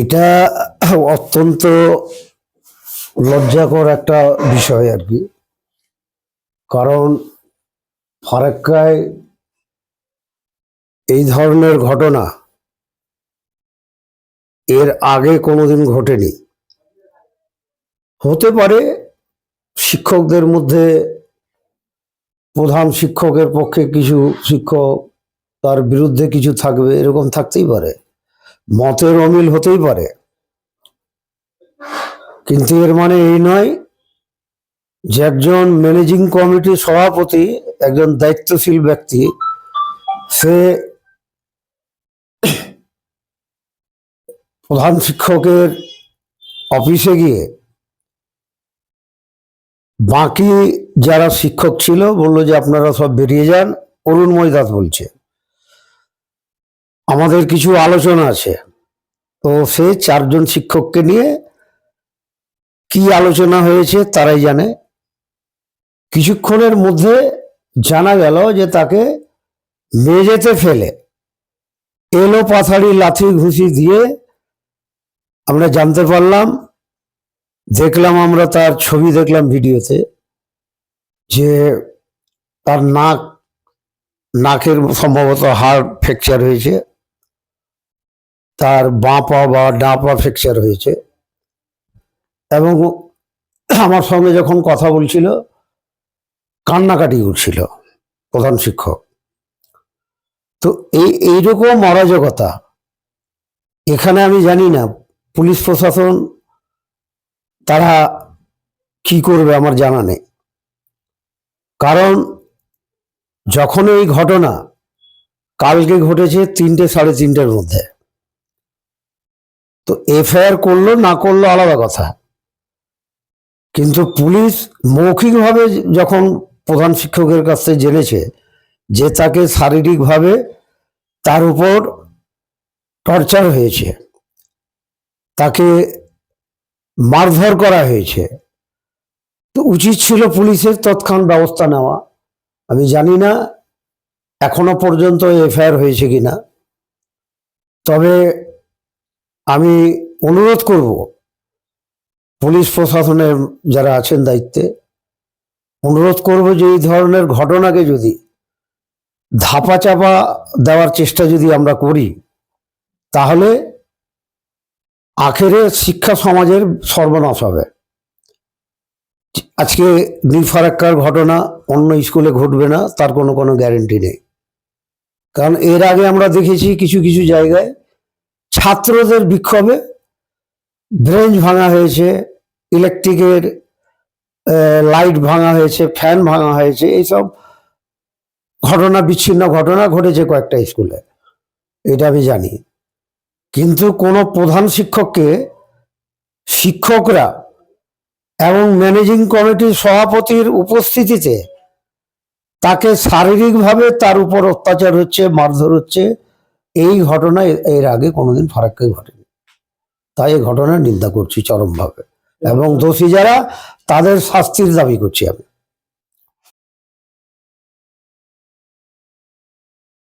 এটা অত্যন্ত লজ্জাকর একটা বিষয় আর কি। কারণ ফারাক্কায় এই ধরনের ঘটনা এর আগে কোনোদিন ঘটেনি। হতে পারে শিক্ষকদের মধ্যে প্রধান শিক্ষকের পক্ষে কিছু শিক্ষক তার বিরুদ্ধে কিছু থাকবে, এরকম থাকতেই পারে। মতের অমিল হতেই পারে। কিন্তু এর মানে এই নয় যে একজন ম্যানেজিং কমিটির সভাপতি, একজন দায়িত্বশীল ব্যক্তি, সে প্রধান শিক্ষকের অফিসে গিয়ে বাকি যারা শিক্ষক ছিল বলল যে আপনারা সব বেরিয়ে যান, অরুণ মৈদাত বলছে। আমাদের কিছু আলোচনা আছে। তো সে চারজন শিক্ষককে নিয়ে কি আলোচনা হয়েছে তারাই জানে। কিছুক্ষণের মধ্যে জানা গেল যে তাকে মেঝেতে ফেলে। এলো পাথাড়ি লাথি ঘুষি দিয়ে আমরা জানতে পারলাম, দেখলাম আমরা তার ছবি, দেখলাম ভিডিওতে যে তার নাক, নাকের সম্ভবত হাড় ফ্র্যাকচার হয়েছে। তার বাঁ পা বা ডাঁ পা ফ্র্যাকচার হয়েছে। এবং আমার সঙ্গে যখন কথা বলছিল, কান্নাকাটি করছিল প্রধান শিক্ষক। তো এই, এইরকম অরাজকতা, এখানে আমি জানি না, পুলিশ প্রশাসন তারা কি করবে আমার জানা নেই। কারণ যখন এই ঘটনা কালকে ঘটেছে তিনটে, সাড়ে তিনটের মধ্যে তো এফআইআর করল, না করল আলাদা কথা। কিন্তু পুলিশ মৌখিকভাবে যখন প্রধান শিক্ষকের কাছ থেকে জেনেছে যে তাকে শারীরিকভাবে তার উপর টর্চার হয়েছে, তাকে মারধর করা হয়েছে, তো উচিত ছিল পুলিশের তৎক্ষণ ব্যবস্থা নেওয়া। আমি জানি না এখনও পর্যন্ত এফআইআর হয়েছে কিনা। তবে আমি অনুরোধ করব, পুলিশ প্রশাসনের যারা আছেন দায়িত্বে, অনুরোধ করব যে এই ধরনের ঘটনাকে যদি ধাপা চাপা দেওয়ার চেষ্টা যদি আমরা করি, তাহলে আখেরে শিক্ষা সমাজের সর্বনাশ হবে। আজকে নীলফারাক্কার ঘটনা অন্য স্কুলে ঘটবে না, তার কোনো কোনো গ্যারেন্টি নেই। কারণ এর আগে আমরা দেখেছি কিছু কিছু জায়গায় ছাত্রদের বিক্ষোভে ব্রেঞ্চ ভাঙা হয়েছে, ইলেকট্রিকের লাইট ভাঙা হয়েছে, ফ্যান ভাঙা হয়েছে, এইসব ঘটনা, বিচ্ছিন্ন ঘটনা ঘটেছে কয়েকটা স্কুলে। এটা আমি জানি। কিন্তু কোনো প্রধান শিক্ষককে শিক্ষকরা এবং ম্যানেজিং কমিটির সভাপতির উপস্থিতিতে তাকে শারীরিকভাবে তার উপর অত্যাচার হচ্ছে, মারধর হচ্ছে এই ঘটনা এর আগে কোনোদিন ফারাক্কে ঘটেনি। তাই এই ঘটনার নিন্দা করছি চরমভাবে। এবং দোষী যারা, তাদের শাস্তির দাবি করছি আমি।